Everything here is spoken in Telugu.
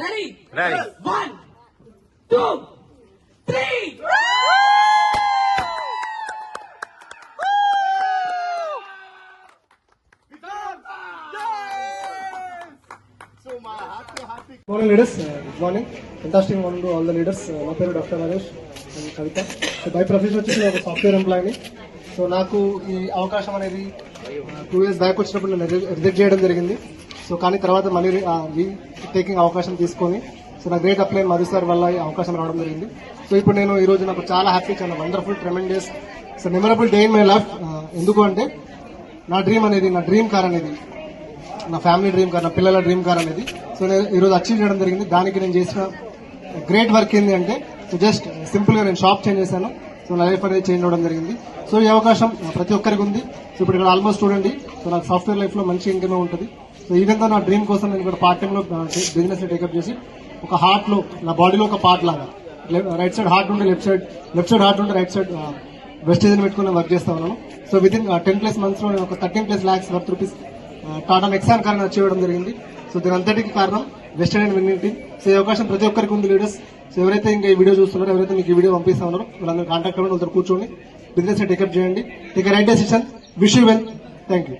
Ready Ready. One two three morning leaders good morning fantastic morning to all the leaders నా పేరు doctor Naresh and Kavitha. So by profession వచ్చేసి నేను ఒక సాఫ్ట్వేర్ ఎంప్లాయీని సో నాకు ఈ అవకాశం అనేది టూ ఇయర్స్ బ్యాక్ వచ్చినప్పుడు నేను రిజెక్ట్ చేయడం జరిగింది. సో కానీ తర్వాత మళ్ళీ టేకింగ్ అవకాశం తీసుకొని సో నా గ్రేట్ అప్లైన్ మధు సార్ వల్ల అవకాశం రావడం జరిగింది. సో ఇప్పుడు నేను ఈరోజు నాకు చాలా హ్యాపీ చాలా wonderful tremendous so memorable day in my life. ఎందుకు అంటే నా డ్రీమ్ అనేది నా డ్రీమ్ కార్ అనేది నా ఫ్యామిలీ డ్రీమ్ కార్ నా పిల్లల డ్రీమ్ కార్ అనేది. సో నేను ఈరోజు అచీవ్ చేయడం జరిగింది. దానికి నేను చేసిన గ్రేట్ వర్క్ ఏంటి అంటే సో జస్ట్ సింపుల్గా నేను షాప్ చేంజ్ చేశాను. సో లైఫ్ అనేది చేంజ్ అవ్వడం జరిగింది. సో ఈ అవకాశం ప్రతి ఒక్కరికి ఉంది. సో ఇప్పుడు ఇక్కడ ఆల్మోస్ట్ చూడండి. సో నాకు సాఫ్ట్వేర్ లైఫ్లో మంచి ఇంకమే ఉంటుంది. సో ఈవెన్తో నా డ్రీమ్ కోసం నేను ఇక్కడ పార్ట్ టైంలో బిజినెస్ టేకప్ చేసి ఒక హార్ట్లో నా బాడీలో ఒక పార్ట్ లాగా రైట్ సైడ్ హార్ట్ ఉంటే left side left side heart ఉంటే రైట్ సైడ్ వెస్టేజ్ పెట్టుకుని వర్క్ చేస్తా ఉన్నాను. So with in ten plus మంత్స్లో నేను ఒక thirteen plus lakhs worth rupees Tata Nexon కారణం అచీవ్ చేయడం జరిగింది. సో దీని అంతటికి కారణం వెస్టర్న్ అండ్ విన్నింగ్ సో ఈ అవకాశం ప్రతి ఒక్కరికి ఉంది లీడర్స్ సో ఎవరైతే ఇంకా ఈ వీడియో చూస్తున్నారో ఎవరైతే మీకు ఈ వీడియో పంపిస్తా ఉన్నారో వాళ్ళందరూ కాంటాక్ట్ అవ్వండి వాళ్ళతో కూర్చోండి. బిజినెస్ టేకప్ చేయండి. Take right decision wish you well thank you